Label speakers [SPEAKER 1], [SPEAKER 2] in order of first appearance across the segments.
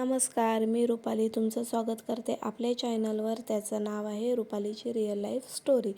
[SPEAKER 1] नमस्कार मी रुपाली तुमचं स्वागत करते आपल्या चॅनलवर. त्याचं नाव आहे रुपालीची रिअल लाईफ स्टोरी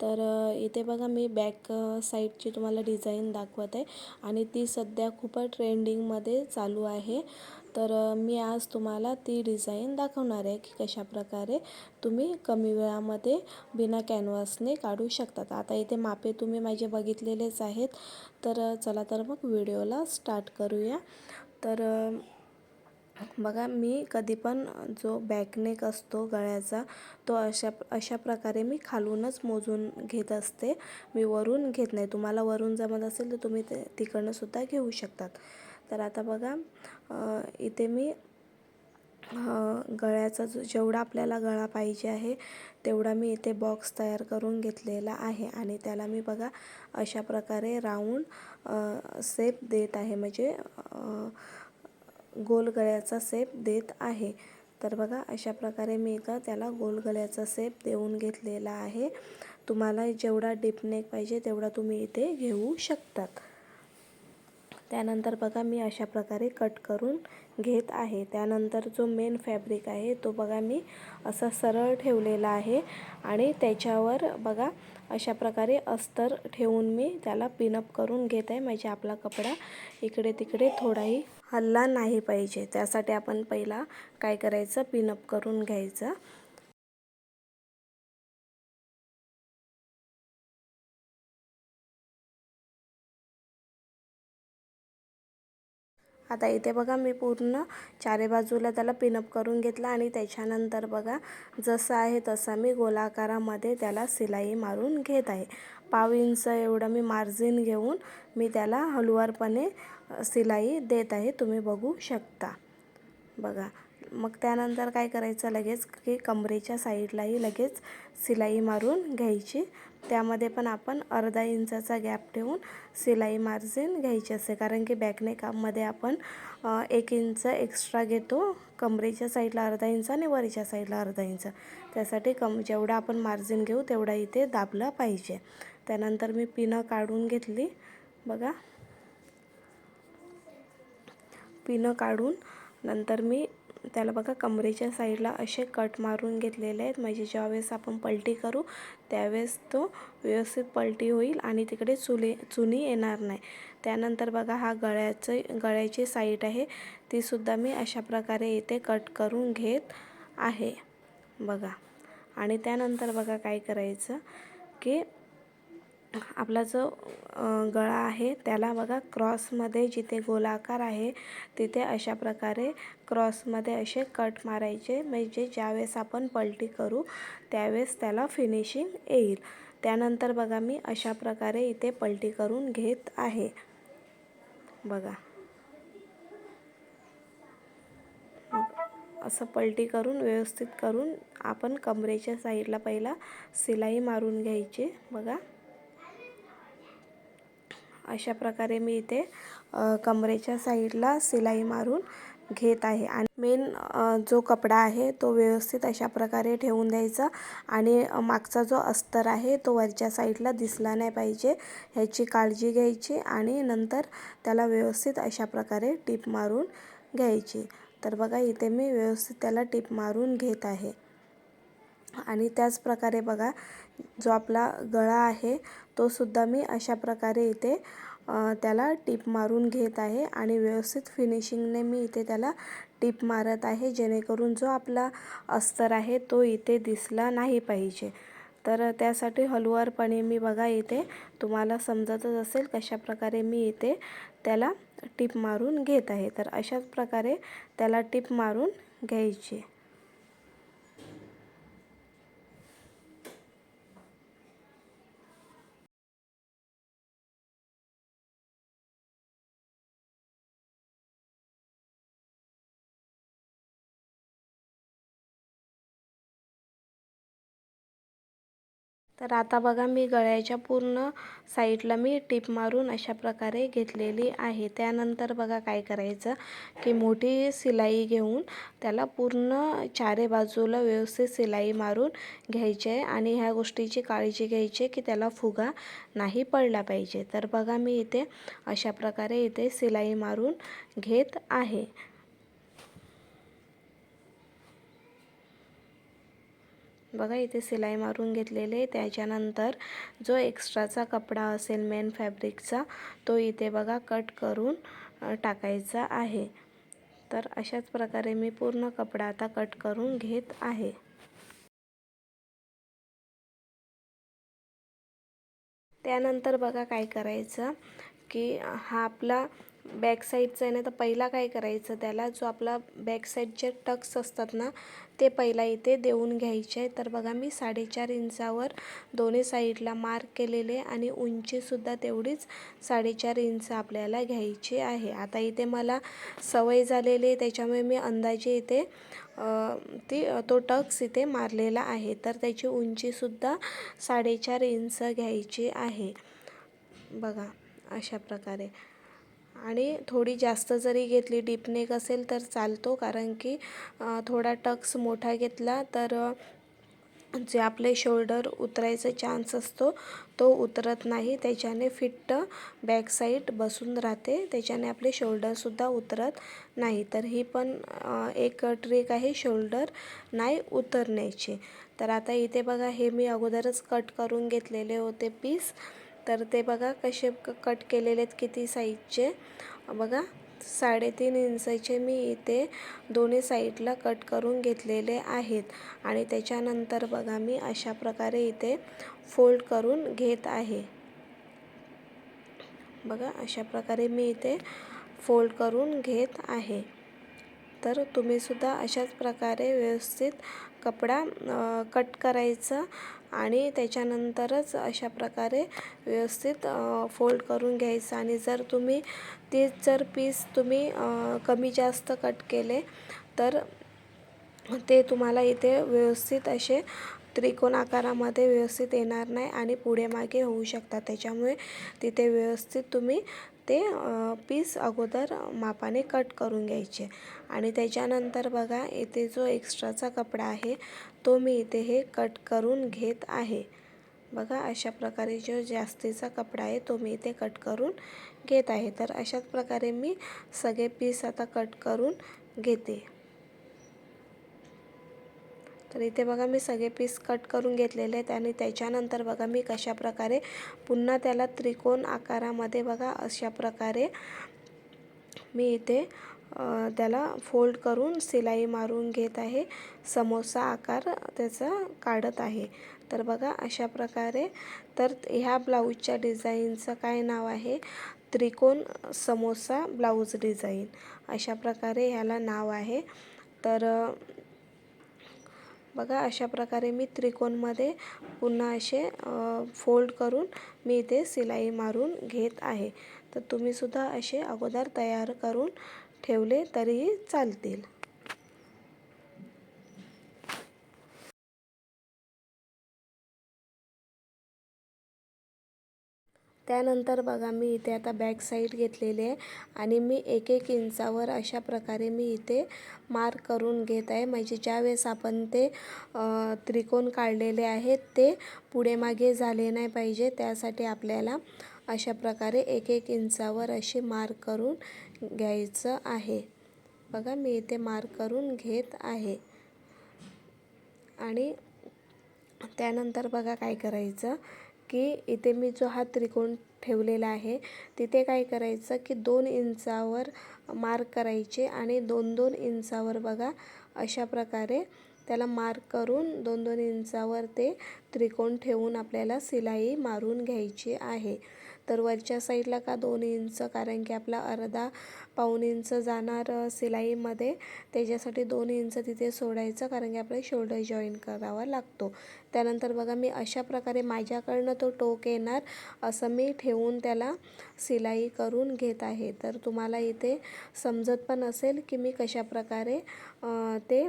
[SPEAKER 1] तर इथे बघा मी बॅक साईडची तुम्हाला डिझाईन दाखवत आहे आणि ती सध्या खूपच ट्रेंडिंगमध्ये चालू आहे. तर मी आज तुम्हाला ती डिझाईन दाखवणार आहे की कशाप्रकारे तुम्ही कमी वेळामध्ये बिना कॅनव्हासने काढू शकतात. आता इथे मापे तुम्ही माझे बघितलेलेच आहेत. तर चला तर मग व्हिडिओला स्टार्ट करूया. तर बघा मी कधी पण जो बॅकनेक असतो गळ्याचा तो अशा अशा प्रकारे मी खालूनच मोजून घेत असते. मी वरून घेत नाही. तुम्हाला वरून जमत असेल तर तुम्ही ते तिकडनंसुद्धा घेऊ शकतात. तर आता बघा इथे मी गळ्याचा जो जेवढा आपल्याला गळा पाहिजे आहे तेवढा मी इथे बॉक्स तयार करून घेतलेला आहे. आणि त्याला मी बघा अशा प्रकारे राऊंड सेप देत आहे. म्हणजे गोल गळ्याचा सेप देत आहे. तर बघा अशा प्रकारे मी इथं त्याला गोल गळ्याचा सेप देऊन घेतलेला आहे. तुम्हाला जेवढा डीप नेक पाहिजे तेवढा तुम्ही इथे घेऊ शकतात. त्यानंतर बघा मी अशा प्रकारे कट करून घेत आहे. त्यानंतर जो मेन फॅब्रिक आहे तो बघा मी असा सरळ ठेवलेला आहे. आणि त्याच्यावर बघा अशा प्रकारे अस्तर ठेवून मी त्याला पिनअप करून घेत आहे. म्हणजे आपला कपडा इकडे तिकडे थोडाही हल्ला नाही पाहिजे. त्यासाठी आपण पहिला काय करायचं? पिनअप करून घ्यायचं. आता इथे बघा मी पूर्ण चारी बाजूला त्याला पिनअप करून घेतला आणि त्याच्यानंतर बघा जसं आहे तसा मी गोलाकारामध्ये त्याला सिलाई मारून घेत आहे. पाव इंच एवढं मी मार्जिन घेऊन मी त्याला हलवारपणे सिलाई देत आहे तुम्ही बघू शकता. बघा मग त्यानंतर काय करायचं लगेच की कमरेच्या साईडलाही लगेच सिलाई मारून घ्यायची. त्यामध्ये पण आपण अर्धा इंचाचा गॅप ठेवून सिलाई मार्जिन घ्यायची असते. कारण की बॅकनेकामध्ये आपण एक इंच एक्स्ट्रा घेतो कमरेच्या साईडला अर्धा इंच आणि वरच्या साईडला अर्धा इंच. त्यासाठी कम जेवढा आपण मार्जिन घेऊ तेवढा इथे दाबला पाहिजे. त्यानंतर मी पिनं काढून घेतली. बघा पिनं काढून नंतर मी त्याला बघा कमरेच्या साईडला असे कट मारून घेतलेले आहेत. म्हणजे ज्यावेळेस आपण पलटी करू त्यावेळेस तो व्यवस्थित पलटी होईल आणि तिकडे चुले चुनी येणार नाही. त्यानंतर बघा हा गळ्याचं गळ्याची साईड आहे. तीसुद्धा मी अशा प्रकारे इथे कट करून घेत आहे. बघा. आणि त्यानंतर बघा काय करायचं की आपला जो गळा आहे त्याला बघा क्रॉसमध्ये जिथे गोलाकार आहे तिथे अशा प्रकारे क्रॉसमध्ये असे कट मारायचे. म्हणजे ज्यावेळेस आपण पलटी करू त्यावेळेस त्याला फिनिशिंग येईल. त्यानंतर बघा मी अशा प्रकारे इथे पलटी करून घेत आहे. बघा. असं पलटी करून व्यवस्थित करून आपण कमरेच्या साईडला पहिला सिलाई मारून घ्यायची. बघा. अशा प्रकारे मी इथे कमरेच्या साईडला सिलाई मारून घेत आहे. आणि मेन जो कपडा आहे तो व्यवस्थित अशा प्रकारे ठेवून द्यायचा आणि मागचा जो अस्तर आहे तो वरच्या साईडला दिसला नाही पाहिजे ह्याची काळजी घ्यायची आणि नंतर त्याला व्यवस्थित अशा प्रकारे टीप मारून घ्यायची. तर बघा इथे मी व्यवस्थित त्याला टीप मारून घेत आहे. आणि त्याच प्रकारे बघा जो आपला गळा आहे तो सुद्धा मी अशा प्रकारे इथे त्याला टीप मारून घेत आहे आणि व्यवस्थित फिनिशिंगने मी इथे त्याला टीप मारत आहे जेणेकरून जो आपला अस्तर आहे तो इथे दिसला नाही पाहिजे. तर त्यासाठी हलवारपणे मी बघा इथे तुम्हाला समजतच असेल कशा प्रकारे मी इथे त्याला टीप मारून घेत आहे. तर अशाच प्रकारे त्याला टीप मारून घ्यायची. तर आता बघा मी गळ्याच्या पूर्ण साईडला मी टीप मारून अशा प्रकारे घेतलेली आहे. त्यानंतर बघा काय करायचं की मोठी सिलाई घेऊन त्याला पूर्ण चारे बाजूला व्यवस्थित सिलाई मारून घ्यायची आहे आणि ह्या गोष्टीची काळजी घ्यायची की त्याला फुगा नाही पडला पाहिजे. तर बघा मी इथे अशा प्रकारे इथे सिलाई मारून घेत आहे. बघा इथे सिलाई मारून घेतलेले त्याच्यानंतर जो एक्स्ट्राचा कपडा असेल मेन फॅब्रिकचा तो इथे बघा कट करून टाकायचा आहे. तर अशाच प्रकारे मी पूर्ण कपडा आता कट करून घेत आहे. त्यानंतर बघा काय करायचं की हा आपला बॅक साईडचा आहे ना तर पहिला काय करायचं त्याला जो आपला बॅक साईडचे टक्स असतात ना ते पहिला इथे देऊन घ्यायचे आहे तर बघा मी साडेचार इंचावर दोन्ही साईडला मार्क केलेले आणि उंचीसुद्धा तेवढीच साडेचार इंच आपल्याला घ्यायची आहे. आता इथे मला सवय झालेली आहे त्याच्यामुळे मी अंदाजे इथे ती तो टक्स इथे मारलेला आहे. तर त्याची उंचीसुद्धा साडेचार इंच घ्यायची आहे. बघा अशा प्रकारे. आणि थोडी जास्त जरी घेतली डीपनेक असेल तर चालतो कारण की थोडा टक्स मोठा घेतला तर जे आपले शोल्डर उतरायचा चान्स असतो तो उतरत नाही. त्याच्याने फिट्ट बॅक साईड बसून राहते. त्याच्याने आपले शोल्डरसुद्धा उतरत नाही. तर ही पण एक ट्रिक आहे शोल्डर नाही उतरण्याची. तर आता इथे बघा हे मी अगोदरच कट करून घेतलेले होते पीस तर ते बघा कसे कट केलेले आहेत किती साईजचे बघा साडेतीन इंचाचे मी इथे दोन्ही साईडला कट करून घेतलेले आहेत. आणि त्याच्यानंतर बघा मी अशा प्रकारे इथे फोल्ड करून घेत आहे. बघा अशा प्रकारे मी इथे फोल्ड करून घेत आहे. तर तुम्हीसुद्धा अशाच प्रकारे व्यवस्थित कपडा कट करायचा आणि त्याच्यानंतरच अशा प्रकारे व्यवस्थित फोल्ड करून घ्यायचं. आणि जर तुम्ही तेच जर पीस तुम्ही कमी जास्त कट केले तर ते तुम्हाला इथे व्यवस्थित असे त्रिकोण आकारामध्ये व्यवस्थित येणार नाही आणि पुढे मागे होऊ शकतात. त्याच्यामुळे तिथे व्यवस्थित तुम्ही ते पीस अगोदर मापाने कट करून घ्यायचे. आणि त्याच्यानंतर बघा इथे जो एक्स्ट्राचा कपडा आहे तो मी इथे हे कट करून घेत आहे. बघा अशा प्रकारे जो जास्तीचा कपडा आहे तो मी इथे कट करून घेत आहे. तर अशाच प्रकारे मी सगळे पीस आता कट करून घेते. तर इथे बघा मी सगळे पीस कट करून घेतलेले आहेत आणि त्याच्यानंतर बघा मी कशा प्रकारे पुन्हा त्याला त्रिकोण आकारामध्ये बघा अशा प्रकारे मी इथे त्याला फोल्ड करून सिलाई मारून घेत आहे. समोसा आकार त्याचा काढत आहे. तर बघा अशा प्रकारे. तर ह्या ब्लाऊजच्या डिझाईनचं काय नाव आहे? त्रिकोण समोसा ब्लाऊज डिझाईन. अशा प्रकारे ह्याला नाव आहे. तर बघा अशा प्रकारे मी त्रिकोणमध्ये पुन्हा असे फोल्ड करून मी इथे सिलाई मारून घेत आहे. तर तुम्हीसुद्धा असे अगोदर तयार करून ठेवले तरीही चालतील. त्यानंतर बघा मी इथे आता बॅक साईड घेतलेली आहे आणि मी एक एक इंचावर अशा प्रकारे मी इथे मार्क करून घेत आहे. म्हणजे ज्यावेळेस आपण ते त्रिकोण काढलेले आहेत ते पुढे मागे झाले नाही पाहिजे. त्यासाठी आपल्याला अशा प्रकारे एक एक इंचावर असे मार्क करून घ्यायचं आहे. बघा मी इथे मार्क करून घेत आहे. आणि त्यानंतर बघा काय करायचं? की इथे मी जो हा त्रिकोण ठेवलेला आहे तिथे काय करायचं की दोन इंचावर मार्क करायचे आणि दोन दोन इंचावर बघा अशा प्रकारे त्याला मार्क करून दोन दोन इंचावर ते त्रिकोण ठेवून आपल्याला सिलाई मारून घ्यायची आहे. तर वरच्या साईडला का दोन इंच? कारण की आपला अर्धा पाऊण इंच जाणार सिलाईमध्ये. त्याच्यासाठी दोन इंच तिथे सोडायचं कारण की आपल्याला शोल्डर जॉईन करावा लागतो. त्यानंतर बघा मी अशा प्रकारे माझ्याकडनं तो टोक येणार असं मी ठेवून त्याला सिलाई करून घेत आहे. तर तुम्हाला इथे समजत पण असेल की मी कशाप्रकारे ते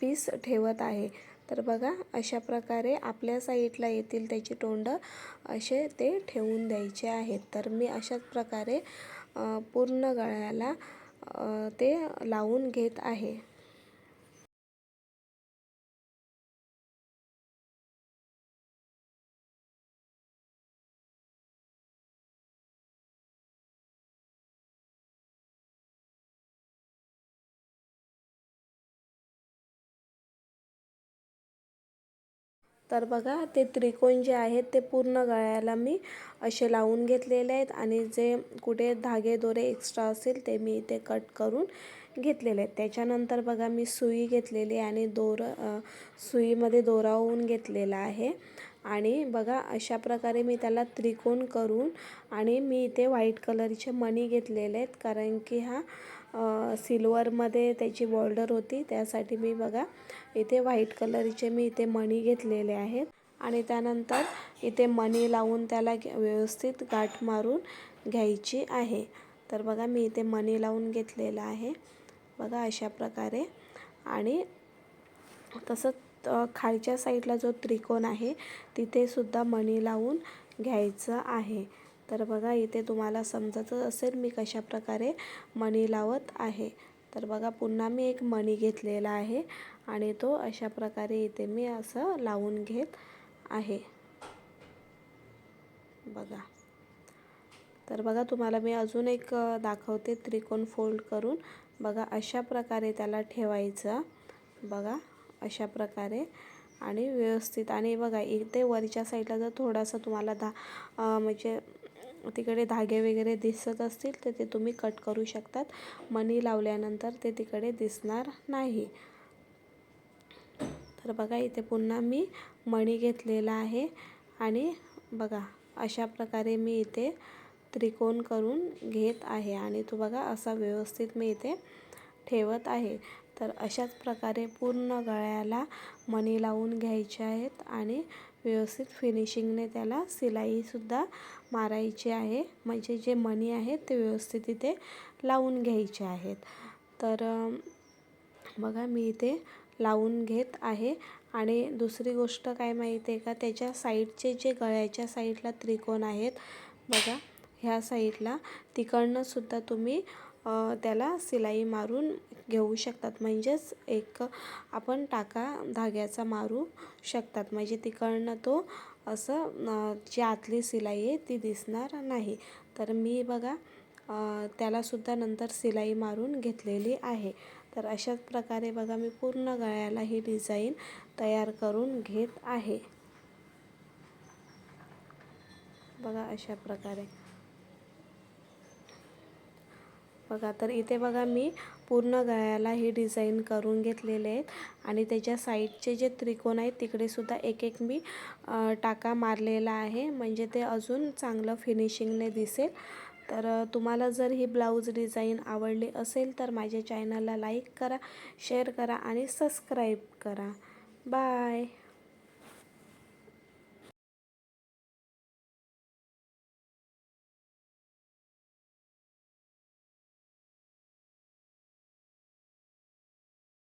[SPEAKER 1] पीस ठेवत आहे. तर बघा अशा प्रकारे आपल्या साईडला येतील त्याची तोंडं असे ते ठेवून द्यायचे आहेत. तर मी अशाच प्रकारे पूर्ण गळ्याला ते लावून घेत आहे. तर बघा ते त्रिकोण जे आहेत ते पूर्ण गळ्याला मी असे लावून घेतलेले आहेत आणि जे कुठे धागे दोरे एक्स्ट्रा असेल ते मी इथे कट करून घेतलेले आहेत. त्याच्यानंतर बघा मी सुई घेतलेली आणि दोर सुईमध्ये दोरावून घेतलेला आहे. आणि बघा अशा प्रकारे मी त्याला त्रिकोण करून आणि मी इथे व्हाईट कलरचे मणी घेतलेले आहेत कारण की हा सिल्वरमध्ये त्याची बॉर्डर होती. त्यासाठी मी बघा इथे व्हाईट कलरचे मी इथे मणी घेतलेले आहेत. आणि त्यानंतर इथे मणी लावून त्याला व्यवस्थित गाठ मारून घ्यायची आहे. तर बघा मी इथे मणी लावून घेतलेलं आहे. बघा अशा प्रकारे. आणि तसंच खालच्या साईडला जो त्रिकोण आहे तिथे सुद्धा मणी लावून घ्यायचं आहे. तर बघा इथे तुम्हाला समजतच असेल मी कशा प्रकारे मणी लावत आहे. तर बघा पुन्हा मी एक मणी घेतलेला आहे आणि तो अशा प्रकारे इथे मी असं लावून घेत आहे. बघा. तर बघा तुम्हाला मी अजून एक दाखवते त्रिकोण फोल्ड करून. बघा अशा प्रकारे त्याला ठेवायचं. बघा अशा प्रकारे आणि व्यवस्थित. आणि बघा इथे वरच्या साईडला जर थोडासा तुम्हाला धा म्हणजे तिकडे धागे वगैरे दिसत असतील तर ते तुम्ही कट करू शकतात. मणी लावल्यानंतर ते तिकडे दिसणार नाही. तर बघा इथे पुन्हा मी मणी घेतलेला आहे आणि बघा अशा प्रकारे मी इथे त्रिकोण करून घेत आहे आणि तो बघा असा व्यवस्थित मी इथे ठेवत आहे. तर अशाच प्रकारे पूर्ण गळ्याला मणी लावून घ्यायचे आहेत आणि व्यवस्थित फिनिशिंगने त्याला सिलाईसुद्धा मारायची आहे. म्हणजे जे मणी आहेत ते व्यवस्थित इथे लावून घ्यायचे आहेत. तर बघा मी इथे लावून घेत आहे. आणि दुसरी गोष्ट काय माहिती आहे का? त्याच्या साईडचे जे गळ्याच्या साईडला त्रिकोण आहेत बघा ह्या साईडला तिकडनंसुद्धा तुम्ही त्याला शिलाई मारून घेऊ शकतात. म्हणजेच एक आपण टाका धाग्याचा मारू शकतात. म्हणजे तिकडनं तो असं जी आतली शिलाई आहे ती दिसणार नाही. तर मी बघा त्यालासुद्धा नंतर शिलाई मारून घेतलेली आहे. तर अशाच प्रकारे बघा मी पूर्ण गळ्याला ही डिझाईन तयार करून घेत आहे. बघा अशा प्रकारे. बघा तर इथे बघा मी पूर्ण गळ्याला ही डिझाईन करून घेतलेले आहेत. आणि त्याच्या साईडचे जे त्रिकोण आहेत तिकडे सुद्धा एक एक मी टाका मारलेला आहे. म्हणजे ते अजून चांगलं फिनिशिंगने दिसेल. तर तुम्हाला जर ही ब्लाऊज डिझाईन आवडली असेल तर माझ्या चॅनलला लाईक करा शेअर करा आणि सबस्क्राईब करा. बाय